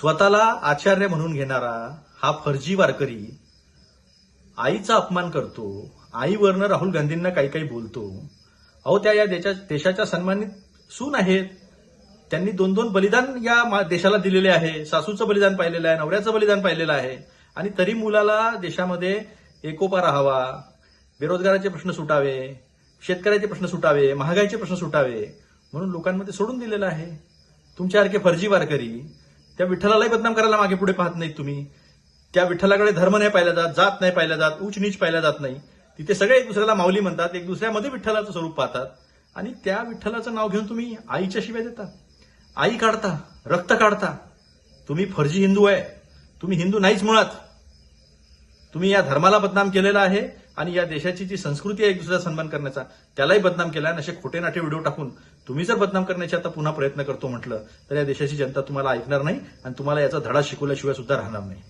स्वतःला आचार्य म्हणून घेणारा हा फर्जी वारकरी आईचा अपमान करतो. आईवरनं राहुल गांधींना काही काही बोलतो. अहो त्या या देशा देशाच्या सन्मानित सून आहेत. त्यांनी दोन दोन बलिदान या मा- देशाला दिलेले आहे. सासूचं बलिदान पाहिलेलं आहे नवऱ्याचं बलिदान पाहिलेलं आहे. आणि तरी मुलाला देशामध्ये एकोपा राहावा बेरोजगाराचे प्रश्न सुटावे शेतकऱ्याचे प्रश्न सुटावे महागाईचे प्रश्न सुटावे म्हणून लोकांमध्ये सोडून दिलेलं आहे. तुमच्यासारखे फर्जी वारकरी त्या विठ्ठलालाही बदनाम करायला मागे पुढे पाहत नाहीत तुम्ही. त्या विठ्ठलाकडे धर्म नाही पाहिला जात जात नाही पाहिला जात उच नीच पाहिला जात नाही. तिथे सगळे एक दुसऱ्याला माऊली म्हणतात एक दुसऱ्यामध्ये विठ्ठलाचं स्वरूप पाहतात. आणि त्या विठ्ठलाचं नाव घेऊन तुम्ही आईच्या शिव्या देता. आई काढता रक्त काढता. तुम्ही फर्जी हिंदू आहे. तुम्ही हिंदू नाहीच मुळात. तुम्ही या धर्माला बदनाम केलेला आहे. आणि या देशाची जी संस्कृती आहे एक दुसऱ्याचा सन्मान करण्याचा त्यालाही बदनाम केला आणि असे खोटे नाटे व्हिडिओ टाकून तुम्ही जर बदनाम करण्याचे आता पुन्हा प्रयत्न करतो म्हटलं तर या देशाची जनता तुम्हाला ऐकणार नाही आणि तुम्हाला याचा धडा शिकवल्याशिवाय सुद्धा राहणार नाही.